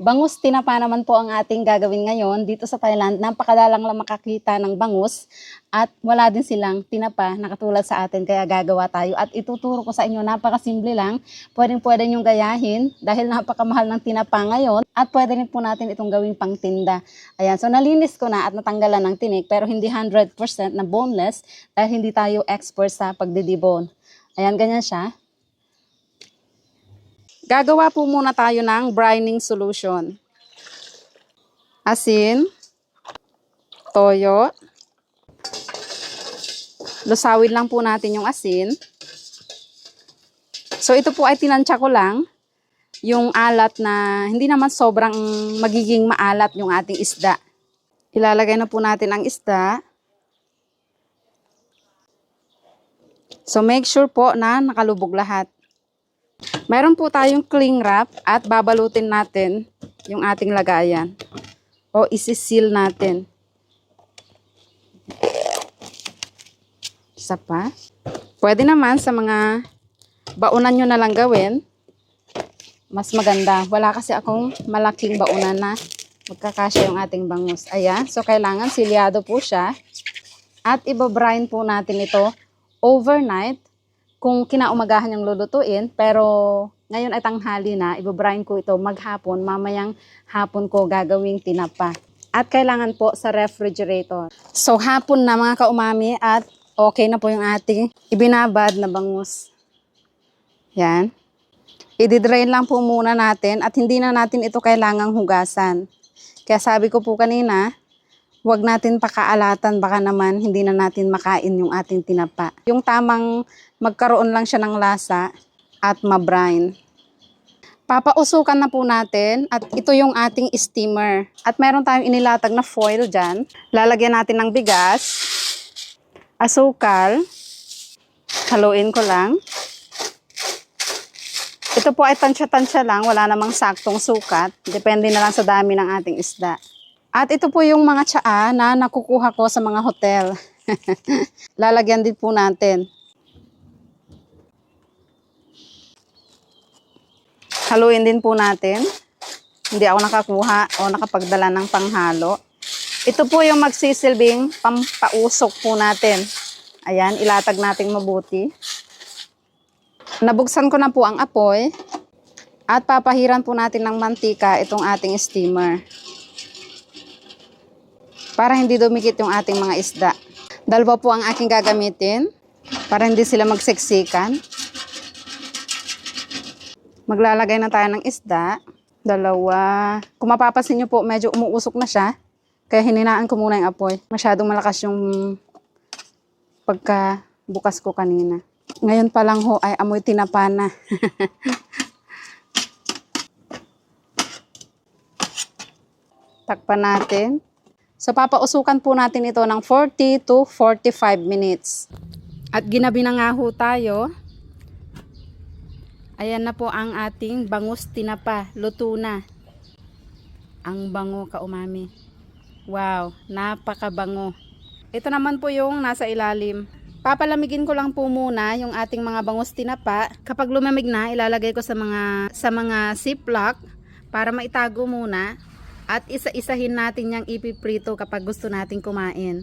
Bangus tinapa naman po ang ating gagawin ngayon dito sa Thailand. Napakadalang lang makakita ng bangus at wala din silang tinapa na katulad sa atin kaya gagawa tayo. At ituturo ko sa inyo, napakasimple lang. Pwedeng pwede nyo gayahin dahil napakamahal ng tinapa ngayon at pwede rin po natin itong gawing pangtinda. Ayan, so nalinis ko na at natanggalan ng tinik pero hindi 100% na boneless dahil hindi tayo expert sa pagdidibon. Ayan, ganyan siya. Gagawa po muna tayo ng brining solution. Asin, toyo, lusawin lang po natin yung asin. So ito po ay tinansya ko lang yung alat na hindi naman sobrang magiging maalat yung ating isda. Ilalagay na po natin ang isda. So make sure po na nakalubog lahat. Meron po tayong cling wrap at babalutin natin yung ating lagayan. O isisil natin. Isa pa. Pwede naman sa mga baunan nyo na lang gawin. Mas maganda. Wala kasi akong malaking baunan na magkakasya yung ating bangus. Ayan. So, kailangan silyado po siya. At ibabrine po natin ito overnight kung kinaumagahan yung lulutuin, pero ngayon ay tanghali na, ibabrine ko ito maghapon, mamayang hapon ko gagawing tinapa. At kailangan po sa refrigerator. So hapon na mga kaumami at okay na po yung ating ibinabad na bangus. Yan. I-drain lang po muna natin at hindi na natin ito kailangang hugasan. Kaya sabi ko po kanina, Huwag natin pakaalatan, baka naman hindi na natin makain yung ating tinapa. Yung tamang magkaroon lang siya ng lasa at mabrine. Papausukan na po natin at ito yung ating steamer. At meron tayong inilatag na foil dyan. Lalagyan natin ng bigas, asukal, haluin ko lang. Ito po ay tansya-tansya lang, wala namang saktong sukat. Depende na lang sa dami ng ating isda. At ito po yung mga tsaa na nakukuha ko sa mga hotel. Lalagyan din po natin. Haluin din po natin. Hindi ako nakakuha o nakapagdala ng panghalo. Ito po yung magsisilbing pampausok po natin. Ayan, ilatag natin mabuti. Nabuksan ko na po ang apoy. At papahiran po natin ng mantika itong ating steamer para hindi dumikit yung ating mga isda. Dalawa po ang aking gagamitin para hindi sila magsiksikan. Maglalagay na tayo ng isda. Dalawa. Kung mapapansin nyo po, medyo umuusok na siya. Kaya hininaan ko muna yung apoy. Masyadong malakas yung pagka bukas ko kanina. Ngayon pa lang ho ay amoy tinapa na. Takpan natin. So, papausukan po natin ito ng 40 to 45 minutes. At ginabi na nga ho tayo. Ayan na po ang ating bangus tinapa. Luto na. Ang bango ka umami. Wow, napakabango. Ito naman po yung nasa ilalim. Papalamigin ko lang po muna yung ating mga bangus tinapa. Kapag lumamig na, ilalagay ko sa mga sa mga ziplock para maitago muna at isa-isahin natin yung ipiprito kapag gusto nating kumain.